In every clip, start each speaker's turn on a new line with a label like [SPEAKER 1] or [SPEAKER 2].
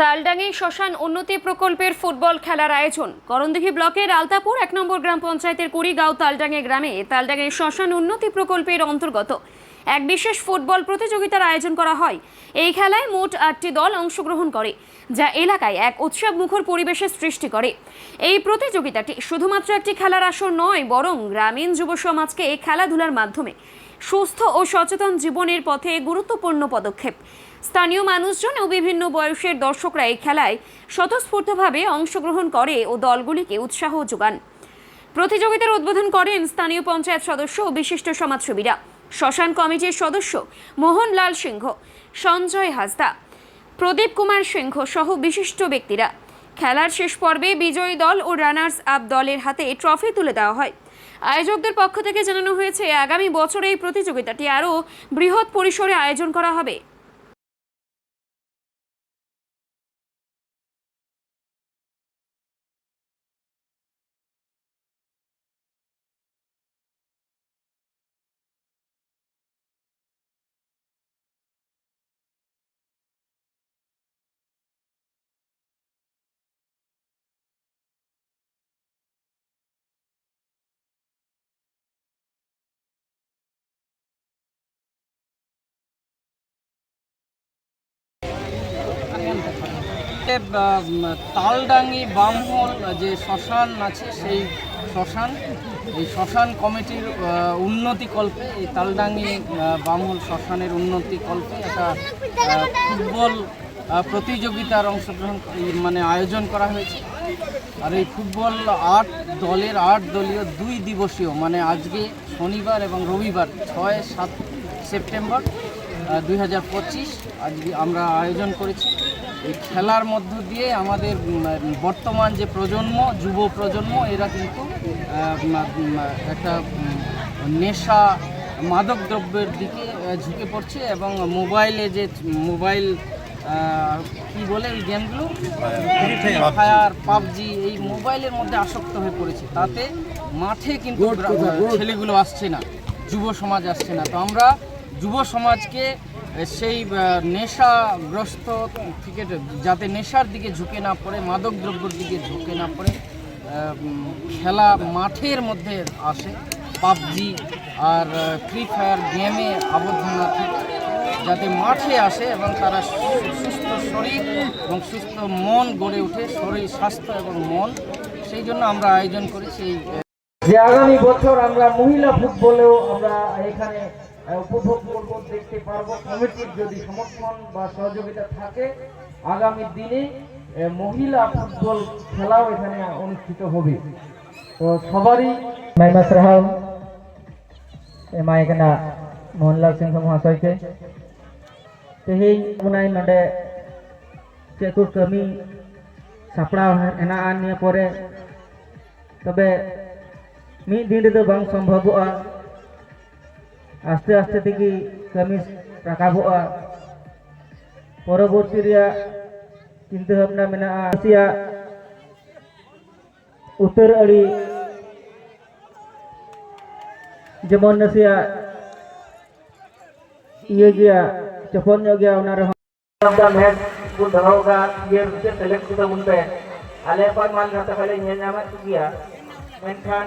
[SPEAKER 1] তালডাঙ্গি শ্মশান উন্নতি প্রকল্পের ফুটবল খেলার আয়োজন। করণদিঘি ব্লকের আলতাপুর এক নম্বর গ্রাম পঞ্চায়েতের কুড়িগাঁও তালডাঙ্গি গ্রামে তালডাঙ্গি শ্মশান উন্নতি প্রকল্পের অন্তর্গত এক বিশেষ ফুটবল প্রতিযোগিতার আয়োজন করা হয়। এই খেলায় মোট আটটি দল অংশগ্রহণ করে, যা এলাকায় এক উৎসব মুখর পরিবেশের সৃষ্টি করে। এই প্রতিযোগিতাটি শুধুমাত্র একটি খেলার আসর নয়, বরং গ্রামীণ যুব সমাজকে এই খেলাধুলার মাধ্যমে সুস্থ ও সচেতন জীবনের পথে গুরুত্বপূর্ণ পদক্ষেপ স্থানীয় মানুষজন ও বিভিন্ন বয়সের দর্শকরা এই খেলায় স্বতঃস্ফূর্তভাবে অংশগ্রহণ করে ও দলগুলিকে উৎসাহ যোগান। প্রতিযোগিতার উদ্বোধন করেন স্থানীয় পঞ্চায়েত সদস্য ও বিশিষ্ট সমাজসেবীরা। শ্মশান কমিটির সদস্য মোহনলাল সিংহ, সঞ্জয় হাসদা, প্রদীপ কুমার সিংহ সহ বিশিষ্ট ব্যক্তিরা। খেলার শেষ পর্বে বিজয়ী দল ও রানার্স আপ দলের হাতে ট্রফি তুলে দেওয়া হয়। আয়োজকদের পক্ষ থেকে জানানো হয়েছে, আগামী বছর এই প্রতিযোগিতাটি আরও বৃহৎ পরিসরে আয়োজন করা হবে।
[SPEAKER 2] উম, তালডাঙ্গি বামহল যে শ্মশান আছে সেই শ্মশান এই শ্মশান কমিটির আহ, উন্নতি কল্পে এই তালডাঙ্গি বামহল শ্মশানের উন্নতি কল্পে একটা ফুটবল প্রতিযোগিতার অংশগ্রহণ মানে আয়োজন করা হয়েছে। আর এই ফুটবল আট দলের আট দলীয় দুই দিবসীয় মানে আজকে শনিবার এবং রবিবার ছয় সাত সেপ্টেম্বর দুই হাজার পঁচিশ আজকে আমরা আয়োজন করেছি। এই খেলার মধ্য দিয়ে আমাদের বর্তমান যে প্রজন্ম যুব প্রজন্ম এরা কিন্তু একটা নেশা মাদক দ্রব্যের দিকে ঝুঁকে পড়ছে এবং মোবাইলে যে মোবাইল কি বলে এই গেমগুলো? ফায়ার পাবজি এই মোবাইলের মধ্যে আসক্ত হয়ে পড়েছে। তাতে মাঠে কিন্তু ছেলেগুলো আসছে না যুব সমাজ আসছে না। তো আমরা যুব সমাজকে সেই নেশাগ্রস্ত থেকে যাতে নেশার দিকে ঝুঁকে না পড়ে মাদক দ্রব্যের দিকে ঝুঁকে না পড়ে খেলা মাঠের মধ্যে আসে। পাবজি আর ফ্রি ফায়ার গেমে আবদ্ধ না থাকে। যাতে মাঠে আসে এবং তারা সুস্থ শরীর এবং সুস্থ মন গড়ে ওঠে, শরীর, স্বাস্থ্য এবং মন। সেই জন্য আমরা আয়োজন করেছি
[SPEAKER 3] যে আগামী বছর আমরা মহিলা ফুটবলেও আমরা এখানে উপভোগ করব, দেখতে পারব। কমিটির যদি সমর্থন বা সহযোগিতা থাকে, আগামী দিনে মহিলা ফুটবল খেলাও এখানে অনুষ্ঠিত হবে। তো সবারই
[SPEAKER 4] মাইমাস রাহাল এমা এখানে মোহনলাল সিংহ মহাশয়কে। তেহেই উনাই নডে ᱪᱮᱫ ᱠᱚ ᱠᱟᱹᱢᱤ ᱥᱟᱯᱲᱟᱣ ᱦᱮᱱᱟᱜᱼᱟ ᱱᱤᱭᱟᱹ ᱯᱚᱨᱮ ᱛᱚᱵᱮ ᱢᱤᱫ ᱫᱤᱱ ᱨᱮᱫᱚ ᱵᱟᱝ ᱥᱚᱢᱵᱷᱚᱵᱚᱜᱼᱟ আস্তে আস্তে থেকে কামিজ রাখা পরবর্তী চিন্তা ভাবনা মেনা আসিয়া উত্তর আড়ি যেমন নাসিয়া ইয়ে গিয়া, চপন গিয়া
[SPEAKER 3] ওনার ম্যাচ কোন ধরাওগা যে সিলেক্ট করতে মুনবে। আলে পর মান রাতে খালি নিয়ে নামা গিয়া? মেনখান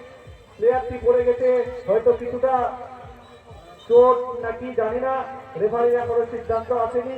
[SPEAKER 3] প্লেয়ারটি পড়ে গেছে হয়তো কিছুটা চোট নাকি জানি না রেফারিরা কোনো সিদ্ধান্ত আসেনি।